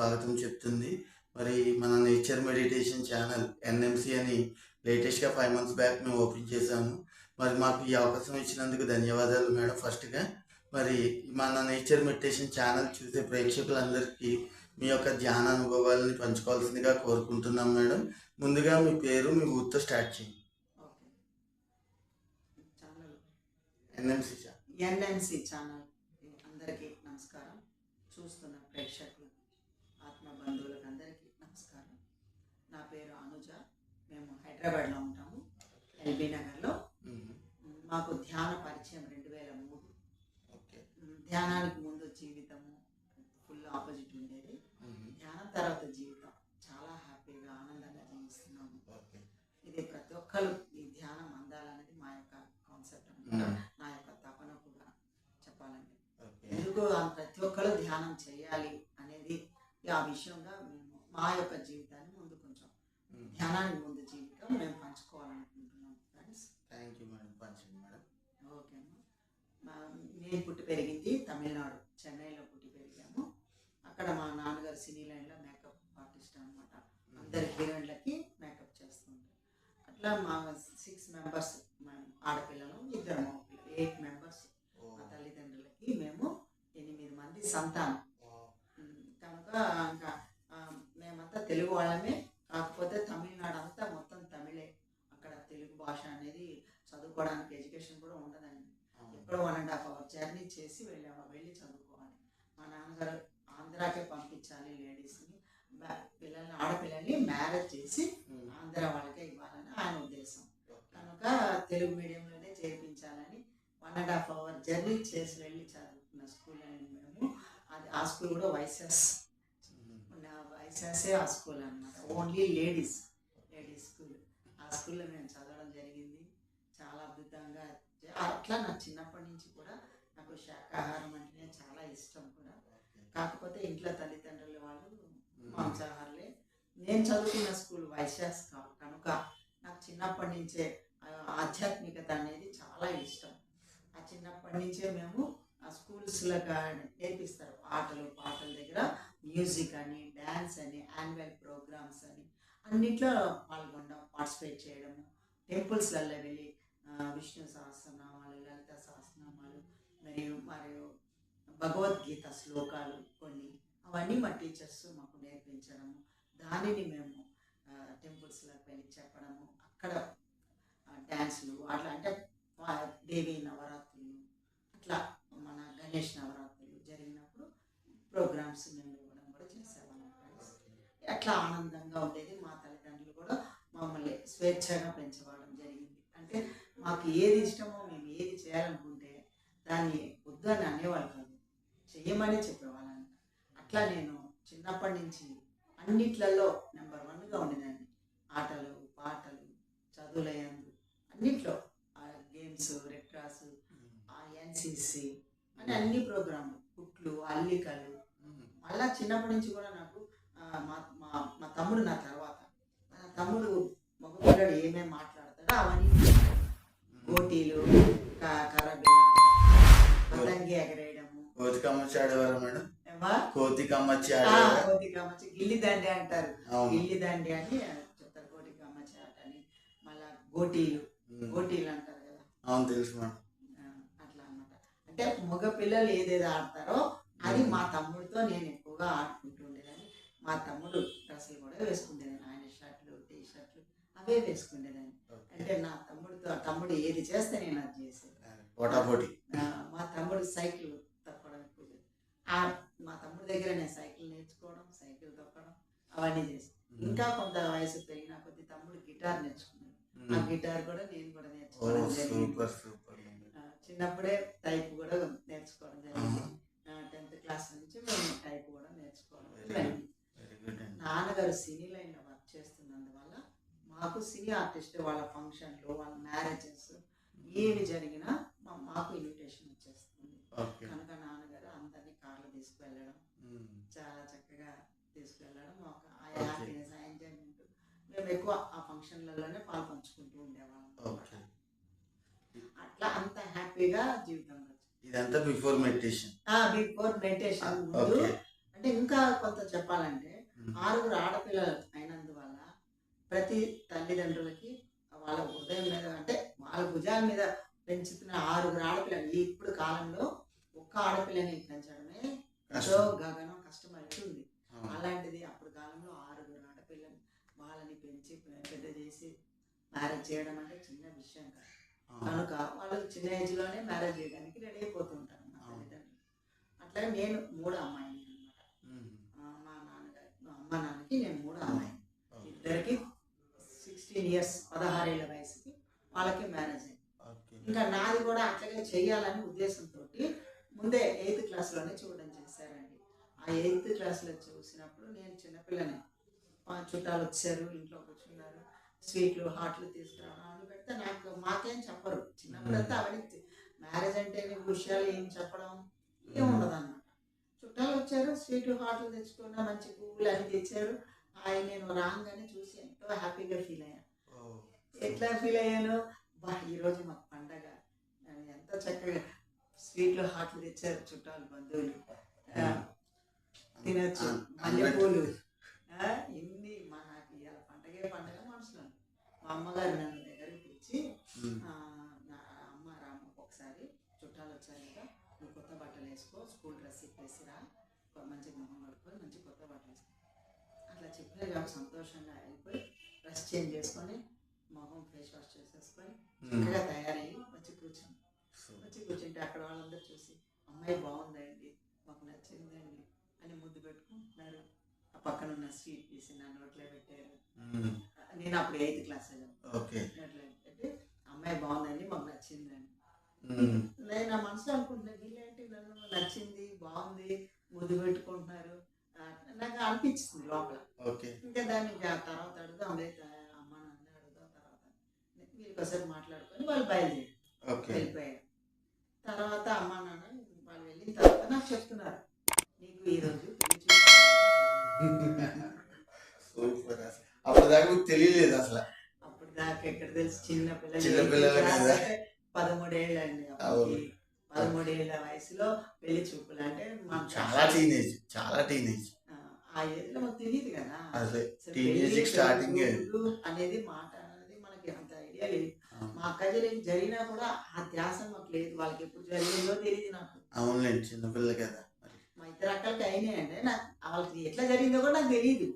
స్వాగతం చెప్తుంది. మరి మన నేచర్ మెడిటేషన్ ఛానల్ ఎన్ఎంసి అని లేటెస్ట్గా ఫైవ్ మంత్స్ బ్యాక్ మేము ఓపెన్ చేశాము. మరి మాకు ఈ అవకాశం ఇచ్చినందుకు ధన్యవాదాలు మేడం ఫస్ట్గా. మరి మన నేచర్ మెడిటేషన్ ఛానల్ చూసే ప్రేక్షకులందరికీ మీ యొక్క ధ్యాన అనుభవాలని పంచుకోవాల్సిందిగా కోరుకుంటున్నాం మేడం. ముందుగా మీ పేరు మీ ఊరితో స్టార్ట్ చేయండి. ఛానల్. NMC channel. అందరికీ నమస్కారం. చూస్తున్న ప్రేక్షకులు ఆత్మ బంధువులకు అందరికీ నమస్కారం నా పేరు అనుజ మేము హైదరాబాద్లో ఉంటాము ఎల్బీ నగర్లో. మాకు ధ్యాన పరిచయం రెండు వేల మూడు ధ్యానానికి ముందు జీవితము ఫుల్ ఆపోజిట్ ఉండేది. ధ్యానం తర్వాత జీవితం. చాలా హ్యాపీగా ఆనందంగా జీవిస్తున్నాము. ఇది ప్రతి ఒక్కరు ఈ ధ్యానం అందాలనేది మా యొక్క కాన్సెప్ట్. నా యొక్క తపన కూడా చెప్పాలండి ఎందుకు ప్రతి ఒక్కరు ధ్యానం చేయాలి అనేది ఆ విషయంగా మేము మా యొక్క జీవితాన్ని ముందు కొంచెం. ధ్యానానికి ముందు జీవితం. మేము పంచుకోవాలనుకుంటున్నాం ఫ్రెండ్స్ థ్యాంక్ యూ మేడం పంచండి మేడం ఓకే అమ్మా. నేను పుట్టి పెరిగింది తమిళనాడు చెన్నైలో పుట్టి పెరిగాము. అక్కడ మా నాన్నగారు సినీ లైన్లో మేకప్ ఆర్టిస్ట్ అనమాట అందరి హీరోయిన్లకి మేకప్ చేస్తుంటారు. అట్లా మా సిక్స్ మెంబర్స్ ఆడపిల్లలు ఇద్దరు మగపిల్లలు ఎయిట్ మెంబర్స్. మా తల్లిదండ్రులకి మేము ఎనిమిది మంది సంతానం. కనుక ఇంకా మేమంతా తెలుగు వాళ్ళమే. కాకపోతే తమిళనాడు అంతా మొత్తం భాష అనేది చదువుకోవడానికి ఎడ్యుకేషన్ కూడా ఉండదండి. ఎక్కడో one and half hour journey చేసి వెళ్ళాము వెళ్ళి చదువుకోవాలి. మా నాన్నగారు ఆంధ్రాకే పంపించాలి లేడీస్ని. పిల్లల్ని ఆడపిల్లల్ని మ్యారేజ్ చేసి. ఆంధ్ర వాళ్ళకే ఇవ్వాలని ఆయన ఉద్దేశం. కనుక తెలుగు మీడియంలోనే చేర్పించాలని one and half hour journey చేసి వెళ్ళి చదువుకున్న స్కూల్ అని మేము. అది ఆ స్కూల్ కూడా వైసెస్. వైసెసే ఆ స్కూల్ అనమాట ఓన్లీ లేడీస్. Ladies school. ఆ స్కూల్లో మేము చదవడం జ- అట్లా నా చిన్నప్పటి నుంచి కూడా నాకు శాకాహారం అంటేనే చాలా ఇష్టం కూడా. కాకపోతే ఇంట్లో తల్లిదండ్రుల వాళ్ళు. మాంసాహారులే. నేను చదువుకున్న స్కూల్ వైశాస్ కనుక నాకు చిన్నప్పటి నుంచే ఆధ్యాత్మికత అనేది చాలా ఇష్టం. ఆ చిన్నప్పటి నుంచే మేము ఆ స్కూల్స్లో నేర్పిస్తారు. ఆటలు పాటల దగ్గర మ్యూజిక్ అని డ్యాన్స్ అని యాన్యువల్ ప్రోగ్రామ్స్ అని. అన్నిట్లో పాల్గొనడం పార్టిసిపేట్ చేయడము. టెంపుల్స్లలో వెళ్ళి విష్ణు సహస్రనామాలు లలిత సహస్రనామాలు మరియు మరియు భగవద్గీత శ్లోకాలు కొన్ని. అవన్నీ మా టీచర్స్ మాకు నేర్పించడము. దానిని మేము టెంపుల్స్లోకి వెళ్ళి చెప్పడము. అక్కడ డ్యాన్సులు అట్లా అంటే దేవి నవరాత్రులు అట్లా మన గణేష్ నవరాత్రులు జరిగినప్పుడు ప్రోగ్రామ్స్ మేము ఇవ్వడం కూడా చేసేవాళ్ళం ఫ్రెండ్స్. అట్లా ఆనందంగా ఉండేది మా తల్లిదండ్రులు కూడా మమ్మల్ని స్వేచ్ఛగా పెంచబడడం జరిగింది. అంటే మాకు ఏది ఇష్టమో మేము ఏది చేయాలనుకుంటే దాన్ని వద్దు అని అనేవాళ్ళు కాదు. చెయ్యమనే చెప్పేవాళ్ళని అట్లా నేను చిన్నప్పటి నుంచి అన్నిట్లలో నెంబర్ వన్గా ఉండేదాన్ని. ఆటలు పాటలు చదువులయందు అన్నిట్లో గేమ్స్ రెడ్ క్రాస్ ఎన్సిసి అని అన్ని ప్రోగ్రాంలు. కుట్లు అల్లికలు. మళ్ళా చిన్నప్పటి నుంచి కూడా నాకు మా మా మా తమ్ముడు నా తర్వాత. నా తమ్ముడు మగపిల్లడు ఏమేమి మాట్లాడతాడో అవన్నీ కర్రబిల్ల పతంగి ఎగరేయడము. కోతి కమ్మచ్చి ఆడేవారా మేడం? ఏమా? కోతి కమ్మచ్చి ఆ, ఆడేవారా కోతి కమ్మచ్చి గిల్లి దండి అంటారు. గిల్లి దండి అని చెప్తారు. కోటి కమ్మచ్చి ఆట అని మళ్ళా గోటీలు. గోటీలు అంటారు కదా. అవును తెలుసు మేడం. అట్లా అన్నమాట. అంటే మగ పిల్లలు ఏదేదో ఆడతారో అది మా తమ్ముడితో నేను ఎక్కువగా ఆడుకుంటూ ఉండేదాన్ని. మా తమ్ముడు డ్రెస్సులు కూడా వేసుకునేదాన్ని ఆయన షర్ట్లు టీ షర్ట్లు అవే వేసుకునేదాన్ని ఓకే. అంటే నా తమ్ముడితో తమ్ముడు ఏది చేస్తే నేను అది చేసేది. పోటాపోటీ. మా తమ్ముడు సైకిల్ తొక్కడం ఎక్కువ. ఆ మా తమ్ముడి దగ్గర నేను సైకిల్ నేర్చుకోవడం సైకిల్ తొక్కడం అవన్నీ చేసి ఇంకా కొంత వయసు పెరిగిన కొద్ది తమ్ముడు గిటార్ నేర్చుకున్నాడు. ఆ. గిటార్ కూడా నేను కూడా నేర్చుకోవడం జరిగింది. చిన్నప్పుడే టైప్ కూడా నేర్చుకోవడం జరిగింది. టెన్త్ క్లాస్ నుంచి మేము టైప్ కూడా నేర్చుకోవడం జరిగింది. నాన్నగారు సినీ లైన్లో మాకు సినీ ఆర్టిస్ట్ వాళ్ళ ఫంక్షన్లు వాళ్ళ మ్యారేజెస్ ఏవి జరిగినా మా మాకు ఇన్విటేషన్ వచ్చేస్తుంది. కనుక నాన్నగారు అందరినీ కార్లో తీసుకువెళ్ళడం. చాలా చక్కగా తీసుకువెళ్ళడం ఒక ఆ. హ్యాపీనెస్ ఆ ఎంజాయ్మెంట్. మేము ఎక్కువ ఆ ఫంక్షన్లలోనే పాల్పంచుకుంటూ ఉండేవాళ్ళం ఓకే. అట్లా అంత హ్యాపీగా జీవితం. ఇదంతా బిఫోర్ మెడిటేషన్. బిఫోర్ మెడిటేషన్ ముందు అంటే ఇంకా కొంత చెప్పాలంటే ఆరుగురు ఆడపిల్లలు అయినందువల్ల ప్రతి తల్లిదండ్రులకి వాళ్ళ హృదయం మీద అంటే వాళ్ళ భుజాల మీద పెంచుతున్న ఆరుగురు ఆడపిల్లలు ఇప్పుడు కాలంలో ఒక్క ఆడపిల్లని పెంచడమే గగనం కష్టమవుతుంది అలాంటిది అప్పుడు కాలంలో ఆరుగురు ఆడపిల్లలు వాళ్ళని పెంచి పెద్ద చేసి మ్యారేజ్ చేయడం అంటే చిన్న విషయం కాదు. కనుక వాళ్ళు చిన్న ఏజ్లోనే మ్యారేజ్ చేయడానికి రెడీ అయిపోతుంటారు. తల్లిదండ్రులు. అట్లాగే నేను మూడు అమ్మాయిని అనమాట మా నాన్నగారి మా అమ్మ నాన్నకి నేను మూడు అమ్మాయి ఇద్దరికి సిక్స్టీన్ ఇయర్స్ పదహారేళ్ళ వయసుకి వాళ్ళకి మ్యారేజ్ అయింది ఇంకా నాది కూడా అట్లాగే చెయ్యాలని ఉద్దేశంతో ముందే ఎయిత్ క్లాస్లోనే చూడడం చేశారండి. ఆ ఎయిత్ క్లాస్లో చూసినప్పుడు నేను చిన్నపిల్లని. చుట్టాలు వచ్చారు ఇంట్లో కూర్చున్నారు స్వీట్లు హాట్లు తీసుకురావడం అని పెడితే నాకు మాకేం చెప్పరు. చిన్నప్పుడంతా అవన్నీ మ్యారేజ్ అంటే విషయాలు ఏం చెప్పడం ఏం ఉండదు అన్నమాట చుట్టాలు వచ్చారు స్వీట్లు హాట్లు తెచ్చుకున్నా మంచి పువ్వులు అన్ని తెచ్చారు. ఆయన నేను రాగానే చూసి ఎంతో హ్యాపీగా ఫీల్ అయ్యాను. ఎట్లా ఫీల్ అయ్యాను? బా ఈరోజు మాకు పండగ. ఎంత చక్కగా స్వీట్లు హాట్లు తెచ్చారు చుట్టాలు బంధువులు. తినొచ్చు. మల్లెపూలు. ఆ, ఇన్ని మా నాకు ఇవాళ పండగే పండగ మనుషులు మా అమ్మగారు నన్ను దగ్గరికి ఆ, నా అమ్మ రామ్మ ఒకసారి చుట్టాలు వచ్చారు కదా నువ్వు కొత్త బట్టలు వేసుకో స్కూల్ డ్రెస్ ఇప్పేసిరా మంచి మొహం కడుక్కొని మంచి కొత్త బట్టలు వేసుకో. అట్లా చెప్పారు నాకు సంతోషంగా డ్రెస్ చేంజ్ చేసుకొని మొహం ఫేస్ వాష్ చేసేసుకొని చక్కగా తయారయ్యి వచ్చి కూర్చుని వచ్చి కూర్చుంటే అక్కడ వాళ్ళందరూ చూసి అమ్మాయి బాగుందండి మాకు నచ్చిందండి అని ముద్దు పెట్టుకుంటున్నారు. ఆ పక్కన ఉన్న స్వీట్ తీసి నా నోట్లో పెట్టారు. నేను అప్పుడు ఎయిత్ క్లాస్ నోట్లో పెట్టి అమ్మాయి బాగుందండి మాకు నచ్చిందండి. నేను నా మనసులో అనుకుంటున్నా వీళ్ళేంటి నన్ను నచ్చింది బాగుంది ముద్దు పెట్టుకుంటున్నారు? నాకు అనిపించింది లోపల. ఇంకా దాన్ని తర్వాత అడుగుదాం. లేదు అమ్మ నాన్న అడుగుదాం తర్వాత. వీళ్ళకి ఒకసారి మాట్లాడుకొని వాళ్ళు బయలుదేరి ఓకే. వెళ్ళిపోయారు. తర్వాత అమ్మ నాన్న వాళ్ళు వెళ్ళిన తర్వాత నాకు చెప్తున్నారు. నీకు ఈరోజు. సూపర్ అసలు. మీకు తెలియలేదు అసలు. అప్పుడు దాకా ఎక్కడ తెలుసు? చిన్న పిల్లలు చిన్న పిల్లలు కదా. పదమూడేళ్ళు అండి అవును. పదమూడేళ్ళ వయసులో పెళ్ళి చూపులు. అంటే చాలా టీనేజ్ చాలా టీనేజ్. తెలియదు కదా. టీనేజ్ స్టార్టింగ్ అనేది మాట అనేది మనకి అంత ఐడియా లేదు. మా అక్క చెల్లెకి జరిగినా కూడా ఆ ధ్యాస మాకు లేదు. వాళ్ళకి ఎప్పుడు జరిగిందో తెలియదు నాకు. అవునులేండి చిన్నపిల్ల కదా మా ఇద్దరు అక్కలకి అయినాయంటే నాకు వాళ్ళకి ఎట్లా జరిగిందో కూడా నాకు తెలియదు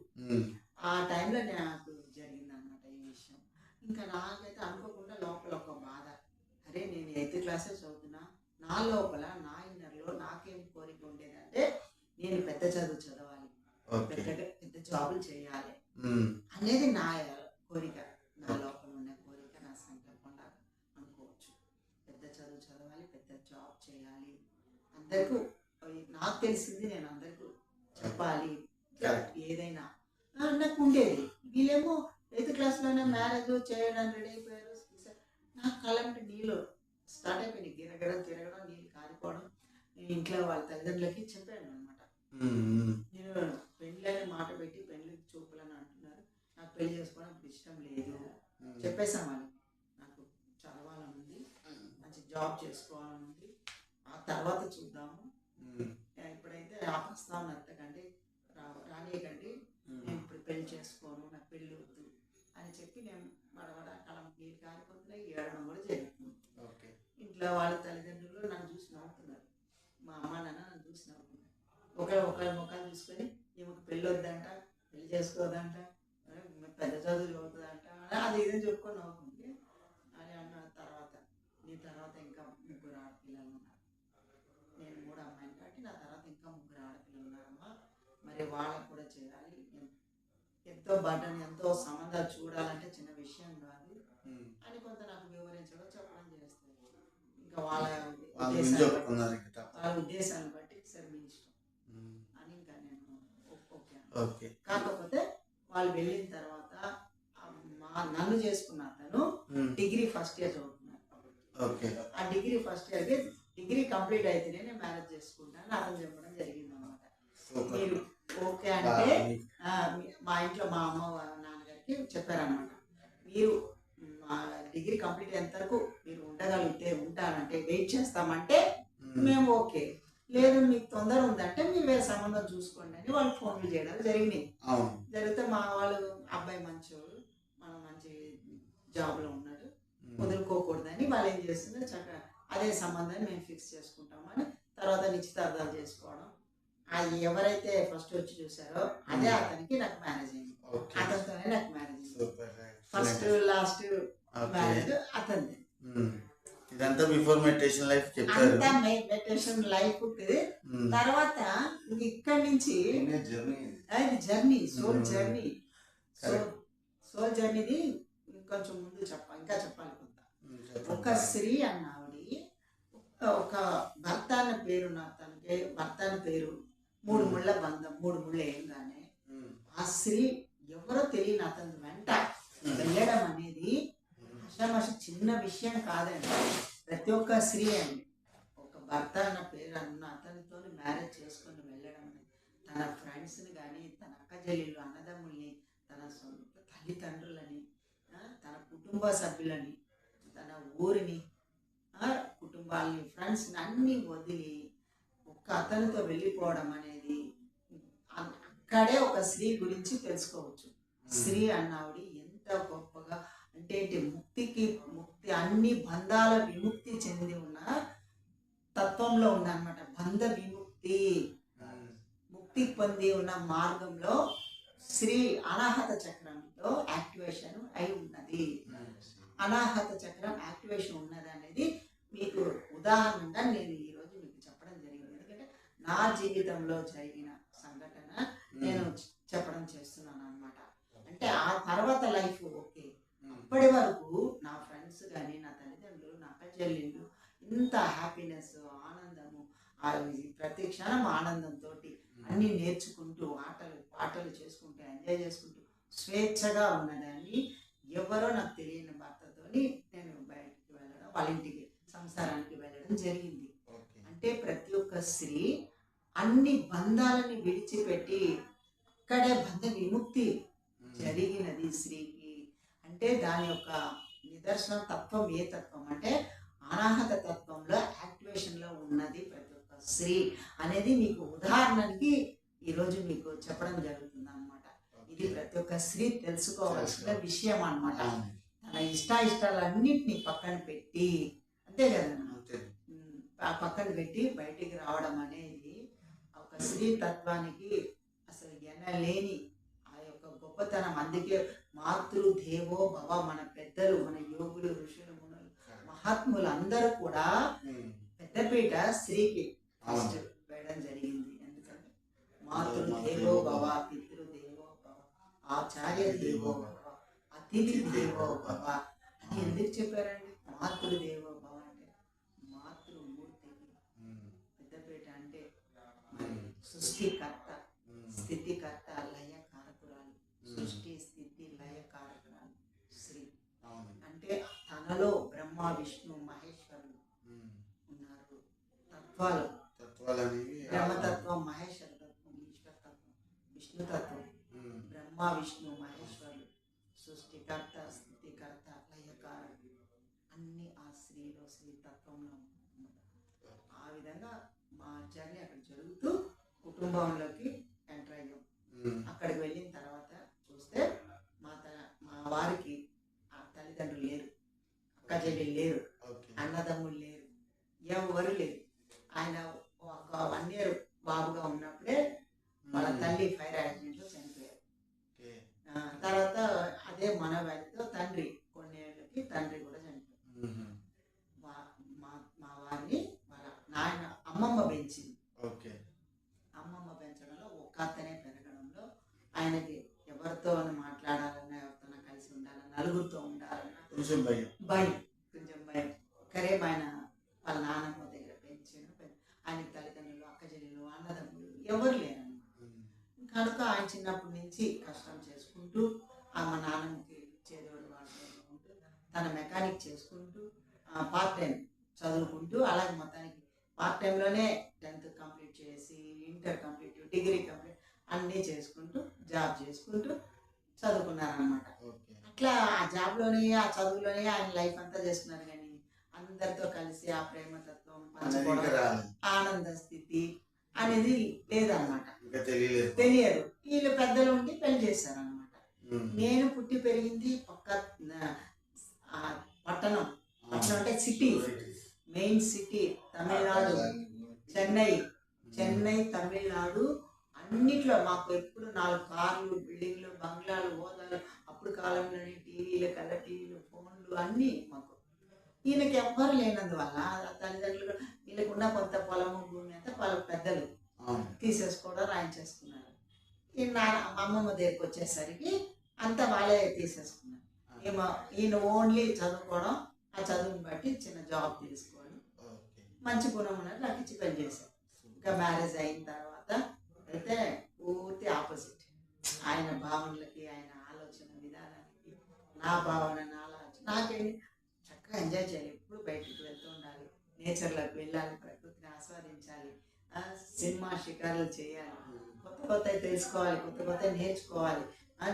ఆ టైంలో నాకు జరిగింది అనమాట ఈ విషయం. ఇంకా నాకైతే అనుకోకుండా లోపల ఒక బాధ. అరే నేను ఎయిత్ క్లాసే చదువుతున్నా. నా లోపల నా ఇన్నర్లో నాకేం కోరిక ఉండేదంటే నేను పెద్ద చదువు చదవాలి ఓకే. పెద్ద పెద్ద జాబులు చేయాలి. అనేది నా కోరిక. నా లోపల ఉన్న కోరిక నా సంకల్పంగా అనుకోవచ్చు. పెద్ద చదువు చదవాలి పెద్ద జాబ్ చేయాలి. అందరికీ నాకు తెలిసింది నేను అందరికీ చెప్పాలి. ఏదైనా. నాకు ఉండేది. వీళ్ళేమో ఎయిత్ క్లాస్లోనే మ్యారేజ్ చేయడానికి రెడీ అయిపోయారు. నాకు కళ్ళంటే నీళ్ళు స్టార్ట్ అయిపోయింది గిరగిర తిరగడం నీళ్ళు కారిపోవడం. ఇంట్లో వాళ్ళ తల్లిదండ్రులకి చెప్పాను అనమాట ఉమ్, ఉమ్, నేను పెళ్ళి అనే మాట పెట్టి పెళ్ళి చూపులని అంటున్నారు నాకు పెళ్ళి చేసుకోవడం ఇప్పుడు ఇష్టం లేదు ఉమ్. చెప్పేశాం అని నాకు చదవాలని ఉంది. మంచి జాబ్ చేసుకోవాలని ఉంది. ఆ తర్వాత చూద్దాము ఉమ్, ఆ, ఇప్పుడైతే ఆ ప్రస్తావన ఎత్తకండి రా రానియకండి ఉమ్. నేను ఇప్పుడు పెళ్ళి చేసుకోను నాకు పెళ్ళి వద్దు అని చెప్పి నేను మడవడ కలం నీళ్ళు కారిపోతున్నాయి ఏడడం కూడా జరుగుతుంది ఓకే ఇంట్లో వాళ్ళ తల్లిదండ్రులు నన్ను చూసి నవ్వుతున్నారు మా అమ్మ నాన్న నన్ను చూసి నవ్వుతున్నారు ఒకరి ఒకరి ముఖాలు చూసుకొని ఈమెకు పెళ్ళి వద్దంట పెళ్ళి చేసుకోదంట ఆ, పెద్ద చదువు చదువుతుందంట అని అది ఇదని చెప్పుకొని నవ్వుకుంది అని అన్న తర్వాత నీ తర్వాత ఇంకా ముగ్గురు ఆడపిల్లలు ఉన్నారు నేను మూడు అమ్మాయిలు కాబట్టి నా తర్వాత ఇంకా ముగ్గురు ఆడపిల్లలు ఉన్నారమ్మా మరి వాళ్ళకు కూడా చేయాలి. ఎంతో బటన్ ఎంతో సంబంధాలు చూడాలంటే చిన్న విషయం కాదు. అని కొంత నాకు వివరించడం చెప్పడం చేస్తారు. ఇంకా వాళ్ళ వాళ్ళ ఉద్దేశాలు బట్టి ఉమ్, అని ఇంకా నేను. ఓకే కాకపోతే వాళ్ళు వెళ్ళిన తర్వాత మా నన్ను చేసుకున్న అతను డిగ్రీ ఫస్ట్ ఇయర్ చదువుతున్నారు ఓకే. ఆ డిగ్రీ ఫస్ట్ ఇయర్కి డిగ్రీ కంప్లీట్ అయితేనే నేను మ్యారేజ్ చేసుకుంటాను అతను చెప్పడం జరిగింది అనమాట మీరు ఓకే అంటే మీ- ఇంట్లో మా అమ్మ నాన్నగారికి చెప్పారనమాట మీరు డిగ్రీ కంప్లీట్ అయ్యేంత వరకు మీరు ఉండగలిగితే ఉంటారంటే వెయిట్ చేస్తామంటే. మేము ఓకే లేదు మీకు తొందర ఉందంటే మీరు వేరే సంబంధం చూసుకోండి అని వాళ్ళు ఫోన్లు చేయడం జరిగినాయి జరిగితే మా వాళ్ళు అబ్బాయి మంచోడు మనం మంచి జాబ్లో ఉన్నాడు. వదులుకోకూడదని వాళ్ళు ఏం చేస్తున్నారు చక్కగా అదే సంబంధాన్ని మేము ఫిక్స్ చేసుకుంటామని తర్వాత నిశ్చితార్థాలు చేసుకోవడం అది ఎవరైతే ఫస్ట్ వచ్చి చూసారో అదే అతనికి నాకు మ్యారేజ్ అయింది. అతనితోనే నాకు మ్యారేజ్ ఫస్ట్ లాస్ట్ మ్యారేజ్ అతనిది. ఇదంతా బిఫోర్ మెడిటేషన్ లైఫ్ చెప్పారు. అంతా మెడిటేషన్ లైఫ్. తర్వాత ఇంక ఇక్కడి నుంచి journey journey soul. Journey soul జర్నీది ఇంకొంచెం ముందు చెప్ప ఇంకా చెప్పాలి కొంత. ఒక స్త్రీ అన్న ఆవిడ ఒక భర్త అన్న పేరు నా తనకి భర్త అన్న పేరు మూడు. ముళ్ళ బంధం మూడు ముళ్ళ ఏంగానే ఆ స్త్రీ ఎవరో తెలియని అతని వెంట వెళ్ళడం అనేది అసలు చిన్న విషయం కాదండి ప్రతి ఒక్క స్త్రీ అండి ఒక భర్త అన్న పేరు అన్న అతనితో మ్యారేజ్ చేసుకొని వెళ్ళడం అనేది తన ఫ్రెండ్స్ని కానీ తన అక్క చెల్లెళ్ళు అన్నదమ్ముల్ని తన సొంత తల్లిదండ్రులని తన కుటుంబ సభ్యులని తన ఊరిని కుటుంబాలని ఫ్రెండ్స్ని అన్నీ వదిలి అతనితో వెళ్ళిపోవడం అనేది అక్కడే ఒక స్త్రీ గురించి తెలుసుకోవచ్చు. స్త్రీ అన్నావిడ ఎంత గొప్పగా అంటే ఏంటి ముక్తికి ముక్తి అన్ని బంధాల విముక్తి చెంది ఉన్న తత్వంలో ఉందన్నమాట. బంధ విముక్తి. ముక్తి పొంది ఉన్న మార్గంలో శ్రీ అనాహత చక్రంతో యాక్టివేషన్ అయి ఉన్నది. అనాహత చక్రం యాక్టివేషన్ ఉన్నది అనేది మీకు ఉదాహరణగా నేను ఈరోజు మీకు చెప్పడం జరిగింది ఎందుకంటే నా జీవితంలో జరిగిన సంఘటన నేను చెప్పడం చేస్తున్నాను అనమాట అంటే ఆ తర్వాత లైఫ్ ఓకే. ఇప్పటి వరకు నా ఫ్రెండ్స్ కానీ నా తల్లిదండ్రులు నా అక్క చెల్లెళ్ళు ఇంత హ్యాపీనెస్ ఆనందము ఆ ప్రతి క్షణం ఆనందంతో అన్నీ నేర్చుకుంటూ ఆటలు పాటలు చేసుకుంటూ ఎంజాయ్ చేసుకుంటూ స్వేచ్ఛగా ఉన్నదాన్ని ఎవరో నాకు తెలియని భర్తతోని నేను బయటికి వెళ్ళడం వాళ్ళ ఇంటికి సంసారానికి వెళ్ళడం జరిగింది. అంటే ప్రతి ఒక్క స్త్రీ అన్ని బంధాలని విడిచిపెట్టి అక్కడే బంధ విముక్తి జరిగినది స్త్రీకి అంటే దాని యొక్క నిదర్శన తత్వం ఏ తత్వం? అంటే అనాహత తత్వంలో యాక్టివేషన్లో ఉన్నది ప్రతి ఒక్క స్త్రీ అనేది మీకు ఉదాహరణకి ఈరోజు మీకు చెప్పడం జరుగుతుంది అనమాట ఇది ప్రతి ఒక్క స్త్రీ తెలుసుకోవాల్సిన విషయం అన్నమాట. తన ఇష్టాయిష్టాలన్నింటినీ పక్కన పెట్టి అంతే కదా? పక్కన పెట్టి బయటికి రావడం అనేది ఒక స్త్రీ తత్వానికి అసలు ఎనలేని ఆ యొక్క గొప్పతనం. అందుకే మాతృ దేవో భవ మన పెద్దలు మన యోగులు ఋషులు మునులు మహాత్ములు అందరూ కూడా పెద్దపీట స్త్రీకి ఫస్ట్ వేయడం జరిగింది. ఎందుకంటే మాతృ దేవో భవ పితృ దేవో భవ ఆచార్య దేవో భవ. అతిథి దేవో భవ అని ఎందుకు చెప్పారండి? మాతృ దేవో భవ అంటే మాతృమూర్తికి పెద్దపేట అంటే మరి సృష్టికర్త స్థితికర్త లయ కారకురాలు సృష్టి స్థితి లయ కారకురాలు శ్రీ అంటే తనలో బ్రహ్మ విష్ణు మహేశ్వరులు ఉన్నారు తత్వాలు తత్వాలనేవి బ్రహ్మతత్వం మహేశ్వర తత్వం ఈశ్వర తత్వం విష్ణు తత్వం బ్రహ్మ విష్ణు మహేశ్వరులు సృష్టికర్త స్థితికర్త లయకారుడు అన్ని ఆ స్త్రీలో స్త్రీ తత్వంలో. ఆ విధంగా మా జర్నీ అక్కడ జరుగుతూ కుటుంబంలోకి ఎంటర్ అయ్యాం అక్కడికి వెళ్ళిన తర్వాత చూస్తే మా త మా వారికి ఆ తల్లిదండ్రులు లేరు అక్క చెల్లెలు లేరు అన్నదమ్ములు లేరు ఎవరు లేరు ఆయన ఒక వన్ ఇయర్ బాబుగా ఉన్నప్పుడే వాళ్ళ తల్లి ఫైర్ యాక్సిడెంట్లో చనిపోయారు ఆ, తర్వాత అదే మన వారితో తండ్రి కొన్ని ఏళ్ళకి తండ్రి కూడా చనిపోయారు వా- మా మా వారిని వాళ్ళ నాయన అమ్మమ్మ పెంచింది ఓకే అమ్మమ్మ పెంచడంలో ఒక్క అతనే పెరగడంలో ఆయనకి ఎవరితో మాట్లాడాలన్నా ఎవరితో కలిసి ఉండాలన్నా నలుగురితో ఉండాలన్నా కొంచెం భయం భయం కొంచెం భయం కరే ఆయన వాళ్ళ నాన్నమ్మ దగ్గర పెంచాడు పెం- ఆయనకి తల్లిదండ్రులు అక్క చెల్లెలు అన్నదమ్ములు ఎవరు లేరన్నమాట కనుక ఆయన చిన్నప్పటి నుంచి కష్టం చేసుకుంటూ ఆ మా నాన్నమ్మకి చేదోడు ఉంటూ తన మెకానిక్ చేసుకుంటూ పార్ట్ టైం చదువుకుంటూ అలాగే మొత్తానికి పార్ట్ టైంలోనే టెన్త్ కంప్లీట్ చేసి ఇంటర్ కంప్లీట్ డిగ్రీ కంప్లీట్ అన్నీ చేసుకుంటూ జాబ్ చేసుకుంటూ చదువుకున్నారనమాట అట్లా ఆ జాబ్లోనే ఆ చదువులోనే ఆయన లైఫ్ అంతా చేస్తున్నారు కానీ అందరితో కలిసి ఆ ప్రేమతత్వం పంచుకోవడం ఆనంద స్థితి అనేది తెలియలేదు. తెలియదు. వీళ్ళు పెద్దలు ఉండి పెళ్ళి చేశారనమాట ఉమ్. నేను పుట్టి పెరిగింది పక్క పట్టణం. పట్టణం అంటే city. Main city Tamil Nadu. Chennai. Chennai Tamil Nadu అన్నిట్లో మాకు ఎప్పుడు నాలుగు కార్లు బిల్డింగ్లు బంగ్లాలు హోదాలు అప్పుడు కాలంలోనే టీవీలు కలర్ టీవీలు ఫోన్లు అన్నీ మాకు ఈయనకి ఎవ్వరు లేనందువల్ల తల్లిదండ్రులు వీళ్ళకున్న కొంత పొలము భూమి అంతా వాళ్ళ పెద్దలు. తీసేసుకోవడం రాయించేసుకున్నారు. ఈ నా అమ్మమ్మ దగ్గరికి వచ్చేసరికి అంతా వాళ్ళే తీసేసుకున్నారు. ఏమో ఈయన ఓన్లీ చదువుకోవడం ఆ చదువుని బట్టి చిన్న జాబ్ తీసుకోవడం. మంచి గుణం ఉన్నది నాకు ఇచ్చి పెళ్ళి చేశారు. ఇంకా మ్యారేజ్ అయిన తర్వాత అయితే పూర్తి ఆపోజిట్. ఆయన భావనలకి ఆయన ఆలోచన విధానానికి నా భావన నా ఆలోచన. నాకేంటి చక్కగా ఎంజాయ్ చేయాలి. ఎప్పుడు బయటికి వెళ్తూ ఉండాలి. నేచర్లోకి వెళ్ళాలి ప్రకృతిని ఆస్వాదించాలి. సినిమా షికారులు చేయాలి. కొత్త కొత్త తెలుసుకోవాలి కొత్త కొత్త నేర్చుకోవాలి.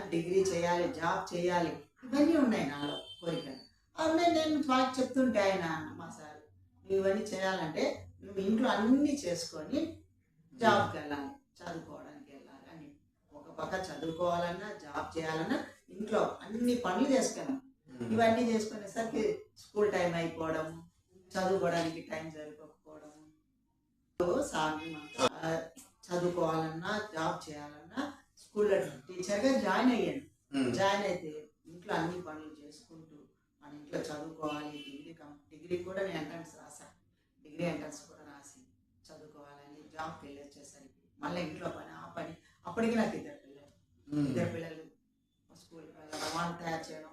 డిగ్రీ చేయాలి జాబ్ చేయాలి. ఇవన్నీ ఉన్నాయి నాలో కోరికలు. అవునే నేను వాళ్ళకి చెప్తుంటే ఆయన మా సార్ ఇవన్నీ చేయాలంటే నువ్వు ఇంట్లో అన్నీ చేసుకొని జాబ్కి వెళ్ళాలి చదువుకోవడానికి వెళ్ళాలి అని. ఒక పక్క చదువుకోవాలన్నా జాబ్ చేయాలన్నా ఇంట్లో అన్ని పనులు చేసుకున్నాం ఇవన్నీ చేసుకునేసరికి స్కూల్ టైం అయిపోవడం చదువుకోవడానికి టైం సరిపోకపోవడం. సామి చదువుకోవాలన్నా జాబ్ చేయాలన్నా స్కూల్లో టీచర్గా జాయిన్ అయ్యాను. జాయిన్ అయితే ఇంట్లో అన్ని పనులు చేసుకుంటూ మన ఇంట్లో చదువుకోవాలి డిగ్రీ డిగ్రీ కూడా నేను ఎంట్రన్స్ రాశాను డిగ్రీ ఎంట్రన్స్ కూడా రాసి చదువుకోవాలని జాబ్కి వెళ్ళి వచ్చేసరికి మళ్ళీ ఇంట్లో పని ఆ పని అప్పటికి నాకు ఇద్దరు పిల్లలు. ఇద్దరు పిల్లలు స్కూల్కి వెళ్ళడం వంట తయారు చేయడం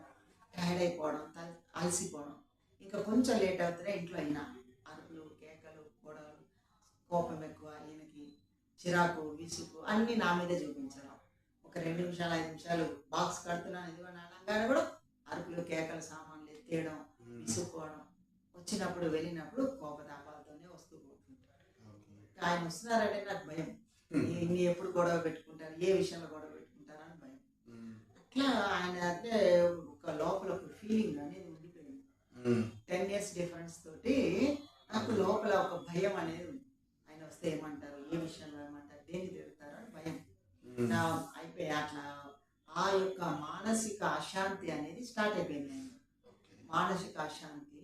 టైర్డ్ అయిపోవడం అలసిపోవడం. ఇంకా కొంచెం లేట్ అవుతుంటే ఇంట్లో అయినా. అరుపులు కేకలు గొడవలు కోపం ఎక్కువ ఈయనకి చిరాకు విసుగు అన్నీ నా మీదే చూపించడం. ఒక రెండు నిమిషాలు ఐదు నిమిషాలు బాక్స్ కడుతున్నాను ఇదిగో అనగానే కూడా అరుపులు కేకలు సామాన్లు ఎత్తేయడం. విసుక్కోవడం. వచ్చినప్పుడు వెళ్ళినప్పుడు కోపతాపాలతోనే వస్తూ పోతుంటారు. ఆయన వస్తున్నారంటే నాకు భయం. ఎప్పుడు గొడవ పెట్టుకుంటారు? ఏ విషయంలో గొడవ పెట్టుకుంటారు? అని భయం. అట్లా ఆయన అంటే ఒక లోపల ఒక ఫీలింగ్ అనేది ఉండిపోయింది. టెన్ ఇయర్స్ డిఫరెన్స్ తోటి నాకు లోపల ఒక భయం అనేది ఉంది. ఆయన వస్తే ఏమంటారు? ఏ విషయంలో ఏమంటారు? దేన్ని తిరుగుతారు అని భయం. నా అయిపోయి అట్లా ఆ యొక్క మానసిక అశాంతి అనేది స్టార్ట్ అయిపోయింది ఆయన. మానసిక అశాంతి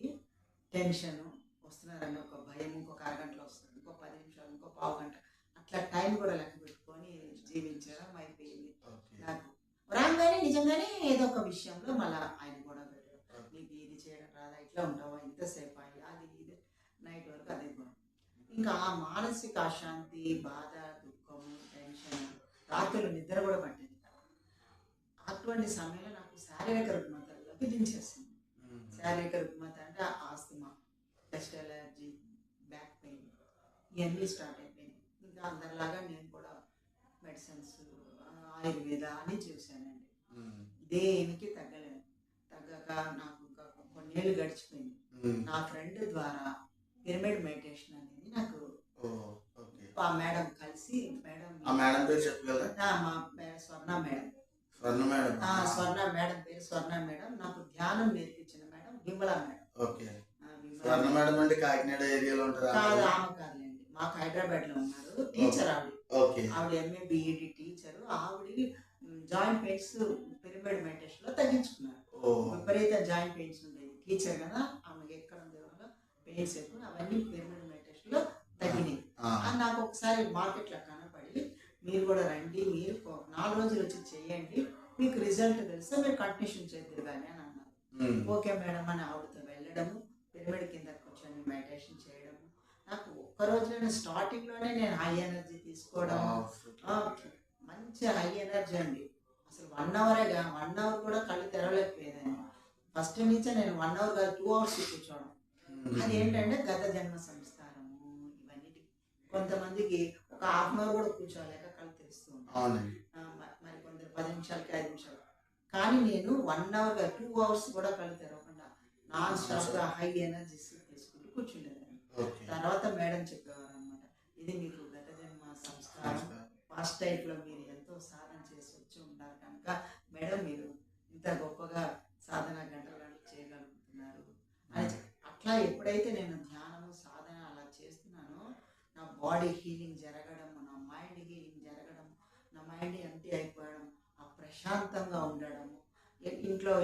టెన్షన్ వస్తున్నారని ఒక భయం ఇంకొక అరగంటలో వస్తుంది ఇంకో పది నిమిషాలు ఇంకో పావు గంట. అట్లా టైం కూడా లెక్క పెట్టుకొని జీవించడం అయిపోయింది ఓకే. నాకు రాగానే నిజంగానే ఏదో ఒక విషయంలో మళ్ళీ ఆయన గొడవ పెట్టారు నీకు ఇది చేయడం రాదా? ఇట్లా ఉంటావా? ఇంతసేపు అయ్యి అది ఇది. నైట్ వరకు అదే గొడవ. ఇంకా ఆ మానసిక అశాంతి బాధ దుఃఖము టెన్షన్ రాత్రులు నిద్ర కూడా పట్టేది. అటువంటి సమయంలో నాకు శారీరక రుగ్మతల్లోకి దించేసింది ఉమ్. శారీరక రుగ్మత అంటే asthma chest allergy back pain ఇవన్నీ స్టార్ట్ అయిపోయినాయి. ఇంకా అందరిలాగా నేను కూడా మెడిసిన్స్ ఆయుర్వేద అని చూశానండి ఉమ్. దేనికి తగ్గలేదు తగ్గక నాకు ఇంకా కొన్నేళ్ళు గడిచిపోయింది. నా ఫ్రెండ్ ద్వారా పిరమిడ్ మెడిటేషన్ అనేది నాకు. ఆ మేడం కలిసి మేడం ఆ మేడం పేరు చెప్పగలరా? ఆ, మా స్వర్ణ మేడం. స్వర్ణ మేడం. ఆ, స్వర్ణ మేడం పేరు స్వర్ణ మేడం. నాకు ధ్యానం నేర్పించిన madam Vimala madam. Okay. Swarna madam అంటే కాకినాడ ఏరియాలో ఉంటారా? కాదు ఆమె కాదులేండి మాకు హైదరాబాద్లో ఉన్నారు టీచర్ ఆవిడ. ఓకే. ఆవిడ ఎంఏ బిఈడి టీచర్. ఆవిడ జాయింట్ పెయిన్స్ పిరమిడ్ మెడిటేషన్లో తగ్గించుకున్నారు విపరీత జాయింట్ పెయిన్స్ ఉండేది టీచర్ కదా ఆమెకి ఎక్కడ ఉండేవాళ్ళో పెయిన్స్ ఎక్కువ అవన్నీ పిరమిడ్ మెడిటేషన్లో తగ్గినాయి నాకు ఒకసారి మార్కెట్లో కనపడి మీరు కూడా రండి మీరు నాలుగు రోజులు వచ్చి చేయండి మీకు రిజల్ట్ తెలిస్తే మీరు కంటిన్యూషన్ చేద్దరు కానీ అని అన్నారు. ఓకే మేడం అని ఆవిడతో వెళ్ళడము పిరమిడ్ కింద కూర్చొని మెడిటేషన్ చేయడము. నాకు ఒక్క రోజులోనే స్టార్టింగ్లోనే నేను హై ఎనర్జీ ఆ, మంచి హై ఎనర్జీ అండి. అసలు వన్ అవరేగా వన్ అవర్ కూడా కళ్ళు తెరవలేకపోయేదాన్ని ఫస్ట్ నుంచే నేను వన్ అవర్ కాదు టూ అవర్స్ కూర్చోవడం. ఏంటంటే గత జన్మ సంస్కారము ఇవన్నీ కొంతమందికి ఒక హాఫ్ అన్ అవర్ కూడా కూర్చోలేక కళ్ళు తెరుస్తూ మ- మరి కొందరు పది నిమిషాలకి ఐదు నిమిషాలు. కానీ నేను వన్ అవర్ టూ అవర్స్ కూడా కళ్ళు తెరవకుండా నాన్ స్టాప్గా హై ఎనర్జీస్ తీసుకుంటూ కూర్చుండేదాన్ని. తర్వాత మేడం చెప్పేవారు అనమాట ఇది మీకు గత జన్మ సంస్కారం ఫాస్ట్ టైప్లో మీరు ఎంతో సాధన చేసి వచ్చి ఉన్నారు కనుక మేడం మీరు ఇంత గొప్పగా సాధన గంటలు చేయగలుగుతున్నారు. అని అట్లా ఎప్పుడైతే నేను ధ్యానము సాధన అలా చేస్తున్నానో నా బాడీ హీలింగ్ జరగడము నా మైండ్ హీలింగ్ జరగడం నా మైండ్ ఎంటీ అయిపోవడం ఆ ప్రశాంతంగా ఉండడము ఇంట్లో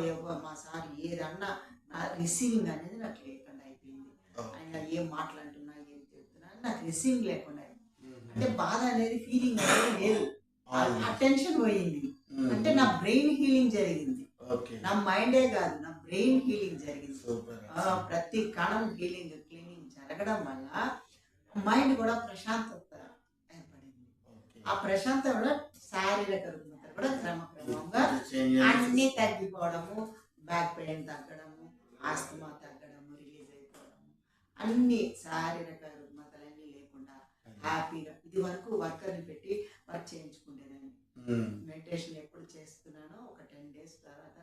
మా సార్ ఏదన్నా నా రిసీవింగ్ అనేది నాకు లేకుండా అయిపోయింది. ఆయన ఏం మాట్లాడుతున్నా ఏం చెప్తున్నా నాకు రిసీవింగ్ లేకుండా అంటే బాధ అనేది ఫీలింగ్ అనేది లేదు. ఆ టెన్షన్ పోయింది. అంటే నా బ్రెయిన్ హీలింగ్ జరిగింది. నా మైండే కాదు నా బ్రెయిన్ హీలింగ్ జరిగింది. ప్రతి కణం హీలింగ్ క్లీనింగ్ జరగడం వల్ల మైండ్ కూడా ప్రశాంతత ఏర్పడింది. ఆ ప్రశాంతత కూడా శారీరక రుగ్మత కూడా క్రమక్రమంగా. అన్ని తగ్గిపోవడము బ్యాక్ పెయిన్ తగ్గడము ఆస్తమా తగ్గడము రిలీజ్ అయిపోవడము అన్ని శారీరక హ్యాపీగా ఇది వరకు వర్కర్ని పెట్టి వర్క్ చేయించుకునేదాన్ని. మెడిటేషన్ ఎప్పుడు చేస్తున్నానో ఒక టెన్ డేస్ తర్వాత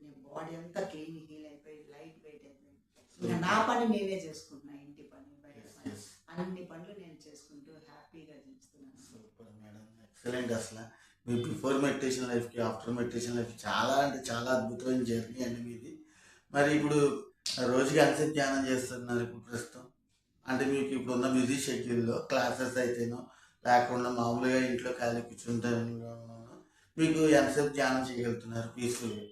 నేను బాడీ అంతా క్లీన్ హీల్ అయిపోయి లైట్ వెయిట్ అయిపోయి ఇంకా నా పని నేనే చేసుకుంటున్నా ఇంటి పని బయట పని. అన్ని పనులు నేను చేసుకుంటూ హ్యాపీగా చేస్తున్నాను సూపర్ మేడం. ఎక్సలెంట్ అసలు. మీ బిఫోర్ మెడిటేషన్ లైఫ్కి ఆఫ్టర్ మెడిటేషన్ లైఫ్ చాలా అంటే చాలా అద్భుతమైన జర్నీ అండి మీది. మరి ఇప్పుడు రోజుకి ఎంతసేపు ధ్యానం చేస్తున్నారు ఇప్పుడు ప్రస్తుతం? అంటే మీకు ఇప్పుడు ఉన్న బిజీ షెడ్యూల్లో క్లాసెస్ అయితేనో లేకుండా మామూలుగా ఇంట్లో ఖాళీ కూర్చుంటారు మీకు ఎంతసేపు ధ్యానం చేయగలుగుతున్నారు పీస్ఫుల్గా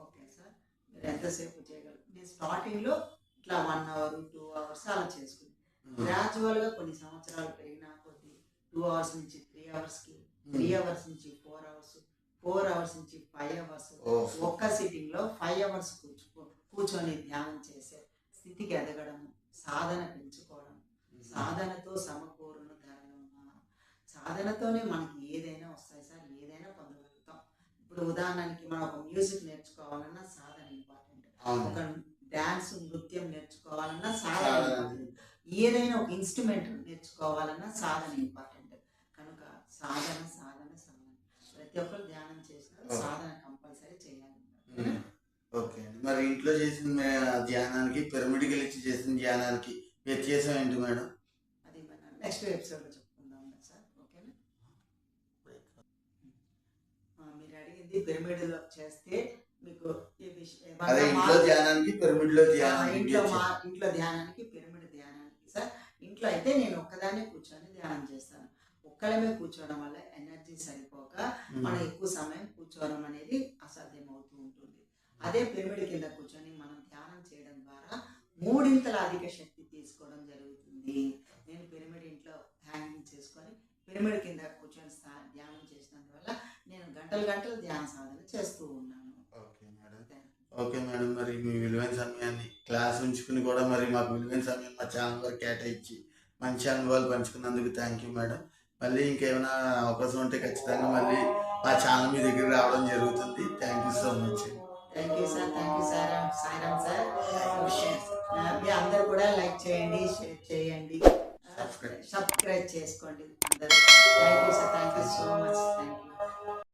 ఓకే సార్. మీరు ఎంతసేపు చేయగలరు? నేను స్టార్టింగ్లో ఇట్లా వన్ అవర్ టూ అవర్స్ అలా చేసుకున్నాను గ్రాడ్యువల్గా కొన్ని సంవత్సరాలు పెరిగిన కొద్ది టూ అవర్స్ నుంచి త్రీ అవర్స్కి త్రీ అవర్స్ నుంచి ఫోర్ అవర్స్ ఫోర్ అవర్స్ నుంచి ఫైవ్ అవర్స్ ఒక్క సిట్టింగ్లో ఫైవ్ అవర్స్ కూర్చో కూర్చొని ధ్యానం చేసే స్థితికి ఎదగడం సాధన పెంచుకోవడం. సాధనతో సమకూరును ధరలు సాధనతోనే మనకి ఏదైనా వస్తాయి సార్ ఏదైనా పొందగలుగుతాం ఇప్పుడు ఉదాహరణకి మనం ఒక మ్యూజిక్ నేర్చుకోవాలన్నా సాధన ఇంపార్టెంట్. ఒక డాన్స్ నృత్యం నేర్చుకోవాలన్నా సాధన ఏదైనా ఒక ఇన్స్ట్రుమెంట్ నేర్చుకోవాలన్నా సాధన ఇంపార్టెంట్. కనుక సాధన సాధన సాధన. ప్రతి ఒక్కరు ధ్యానం చేసిన. సాధన కంపల్సరీ చేయాలి. ఓకే అండి. మరి ఇంట్లో చేసిన మే- ధ్యానానికి పిరమిడ్ గెలిచి చేసిన ధ్యానానికి వ్యత్యాసం ఏంటి మేడం? అది మన నెక్స్ట్ ఎపిసోడ్లో చెప్పుకుందాం సార్. ఓకేనా? ఆ, మీరు అడిగింది పిరమిడ్లో చేస్తే మీకు ఈ విషయం అదే ఇంట్లో ధ్యానానికి పిరమిడ్లో ధ్యానానికి ఇంట్లో మా వ్యత్యాసం. ఇంట్లో ధ్యానానికి పిరమిడ్ ధ్యానానికి సార్. ఇంట్లో అయితే నేను ఒక్కదాన్నే కూర్చొని ధ్యానం చేస్తాను. ఒక్కడమే కూర్చోవడం వల్ల ఎనర్జీ సరిపోక. మనం ఎక్కువ సమయం కూర్చోవడం అనేది అసాధ్యం అవుతూ ఉంటుంది. అదే పిరమిడ్ కింద కూర్చొని మనం ధ్యానం చేయడం ద్వారా మూడింతల అధిక శక్తి తీసుకోవడం జరుగుతుంది. నేను పిరమిడ్ ఇంట్లో హ్యాంగింగ్ చేసుకొని పిరమిడ్ కింద కూర్చొని ధ్యానం చేసినందువల్ల నేను గంటలు గంటలు ధ్యాన సాధన చేస్తూ ఉన్నాను. Okay madam. ఓకే మేడం మరి మీ విలువైన సమయాన్ని క్లాస్ ఉంచుకుని కూడా మరి మాకు విలువైన సమయం మా ఛానల్ వరకు కేటాయించి మంచి అనుభవాలు పంచుకున్నందుకు థ్యాంక్ యూ మేడం. మళ్ళీ ఇంకేమైనా అవకాశం ఉంటే ఖచ్చితంగా మళ్ళీ మా ఛానల్ మీ దగ్గర రావడం జరుగుతుంది. Thank you so much thank you sir thank you sir Sairam sir మీ అందరు కూడా లైక్ చేయండి షేర్ చేయండి. సబ్స్క్రైబ్ చేసుకోండి అందరూ. Thank you sir thank you so much thank you